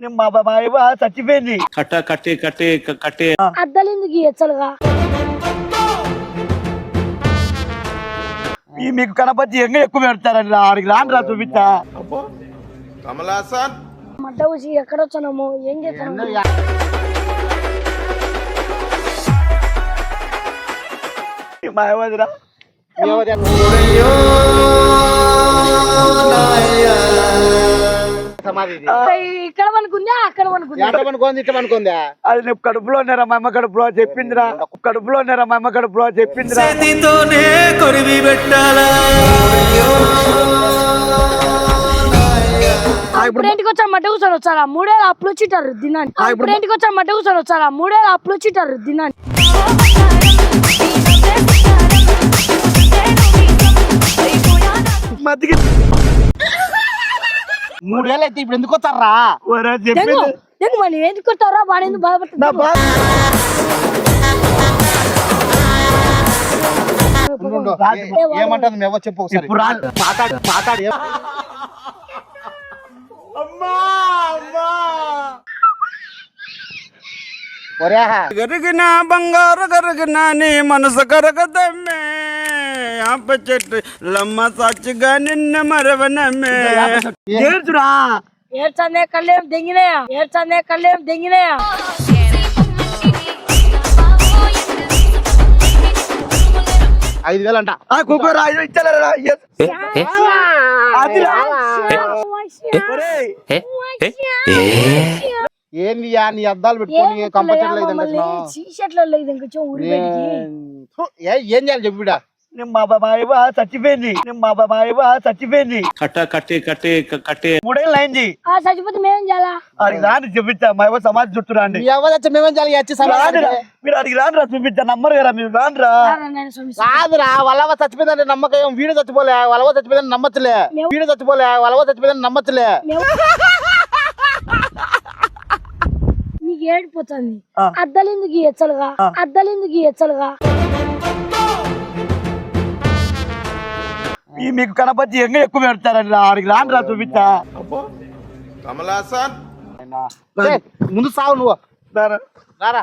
మా అవ్వ చచ్చిపోయింది. కట్ట కట్టే కట్టే కట్టే. అద్దలు ఎందుకు ఎచ్చలుగా ఈ మీకు కనపచ్చి ఎంగ ఎక్కువ పెడతారని రా ఆడికి రాను రా చూపిస్తా. మడ్డ వచ్చి ఎక్కడ వచ్చానము ఏం చేస్తాను మా అవ్వదిరా సమాధి ఇది. ఇక్కడ అక్కడ అనుకుందా ఎట్ట పనుకుంది? ఇట్ట పనుకుందా? అది నేను కడుపులో ఉన్నారా మా అమ్మ కడుపులో చెప్పిందిరా. కడుపులో ఉన్నారా మా అమ్మ కడుపులో చెప్పిందిరా. చేతితోనే కొరివి పెట్టాలా? ఇప్పుడు ఇంటికి వచ్చా? మడ్డ కూర్చొని వచ్చారా మూడేళ్ళు అప్పులు వచ్చిటారు దినాన్ని. ఇప్పుడు ఇంటికి వచ్చా? మడ్డ కూర్చొని వచ్చారా మూడేళ్ళు అప్పులు వచ్చిటారు దినాన్ని. మూడేళ్ళు అయితే ఇప్పుడు ఎందుకు చెప్పింది. దెంగు మరి ఎందుకు కొట్టారా వాడు ఎందుకు నా బాధపడుతున్నా బా ఉండు. ఏ- ఏమంటుంది మేము చెప్పు ఒకసారి. ఒరే గరిగిన బంగారు గరిగిన నీ మనసు కరగదమ్మే. ఆప చెట్టు లమ్మ సాక్షిగా నిన్న మరవనమ్మే ఏడ్చురా. ఏడ్చందే కళ్ళేం దెంగినాయా? ఏడ్చందే కళ్ళేం దెంగినాయా? ఐదు వేలు అంట. ఆ కుక్కరా ఒరేయ్ ఏంది యా నీ అద్దాలు పెట్టుకొని కంపల్సరీ లేదు ఏం చేయాలి చెప్పు బిడ్డ నేను మా మా అవ్వ చచ్చిపోయింది నేను మా మా అవ్వ చచ్చిపోయింది కట్ట కట్టే కట్టే కట్టే మూడేళ్ళు అయింది ఆ చచ్చిపోతే మేమేం చేయాలా ఆడికి రాని చూపిస్తా మా అవ్వ సమాధి చుట్టూ రాండి తెచ్చ మేమేం చేయాలి వచ్చి సమాధి. మీరు అడిగి రానురా చూపిస్తా నమ్మరు కదా మీరు రానురా. కాదురా వాళ్ళవ చచ్చిపోయిందంటే నమ్మకం వీడు చచ్చిపోలే వాళ్ళవ చచ్చిపోయిందని నమ్మచ్చులే మేము- వీడు చచ్చిపోలే వాళ్ళవ చచ్చిపోయిందని నమ్మచ్చులే నీకు ఏడిపోతుంది. అద్దలు ఎందుకు ఎచ్చలుగా అద్దలు ఎందుకు ఎచ్చలుగా ఈ మీకు కనపచ్చి ఎంగ ఎక్కువ పెడతారని రా ఆడికి రానురా చూపిస్తా ఏయ్, ముందు సావు నువ్వు. రారా.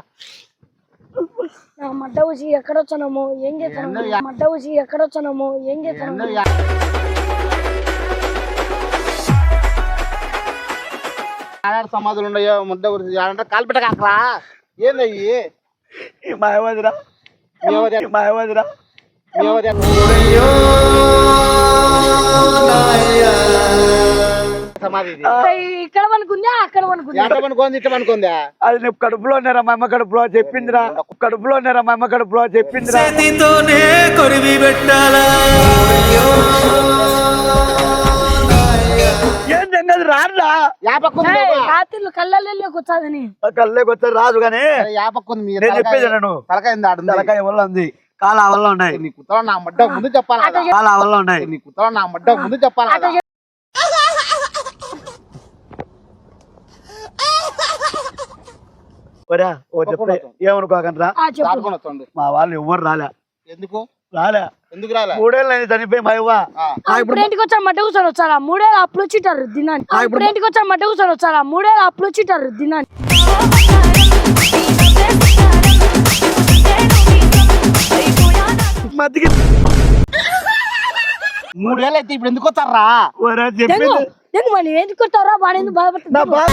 మడ్డ వచ్చి ఎక్కడ వచ్చానము ఏం చేస్తాను మడ్డ వచ్చి ఎక్కడ వచ్చానము ఏం చేస్తాను సమాధులు ఉన్నాయో ముద్ద గురించి ఆడంటే కాల్పెట్ట కాకరా ఏందయ్యి ఈ మా ఇక్కడ అనుకుందా అక్కడ పనుకుంది? పనుకుందా? అది నేను కడుపులో ఉన్నారా? మా అమ్మ కడుపులో చెప్పిందిరా. కడుపులో ఉన్నారా? మా అమ్మ కడుపులో చెప్పిందిరా. చేతితోనే కొరివి పెట్టాలా? ఏం జంగది రానురా యాపక్కుంది కళ్ళకి రాదు కానీ యాపక్కుంది మీ నేను చెప్పేది తలకాయ ఉంది. తలకాయ వల్ల ఉంది? కాలు ఆ వల్ల ఉన్నాయి. నీ కుత్తలో నా మడ్డ ముందు చెప్పాలి? కదా. కాలు ఆ వల్ల ఉన్నాయి. నీ కుత్తలో నా మడ్డ ముందు చెప్పాలి? కదా. ఒరా ఓ చెప్పే. ఏమనుకోకండి ఆ చెప్పు. దాటుకొని వస్తుంది మా వాళ్ళు ఎవ్వరు రాలే. ఎందుకు? రాలే. ఎందుకు రాలే? మూడేళ్ళు అయింది చనిపోయి మా ఆ. ఆ, ఇప్పుడు ఇంటికి వచ్చా మడ్డ కూర్చొని వచ్చారా? మూడేళ్ళు అప్పులు వచ్చిటారు దినాన్ని. ఆ, ఇప్పుడు ఇంటికి వచ్చా మడ్డ కూర్చొని వచ్చారా? మూడేళ్ళు అప్పులు వచ్చిటారు దినాన్ని. మతికి మూడేళ్ళు అయితే ఇప్పుడు ఎందుకు దెంగు చెప్పింది. మరి ఎందుకు కొట్టారా వాడు ఎందుకు నా బాధపడుతున్నా బాధ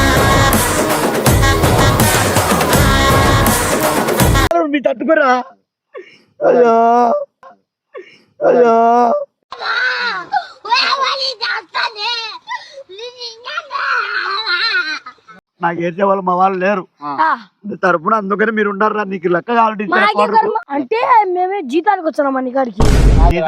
మీ తట్టుకురా? అయ్యో. అయ్యో. నాకు ఏడ్చే వాళ్ళు మా వాళ్ళు లేరు తరపున అందుకని మీరు ఉండారా నీకు లెక్క కావాలంటే. అంటే మేమే జీతానికి వచ్చాం మన కాడికి రూపాయలు.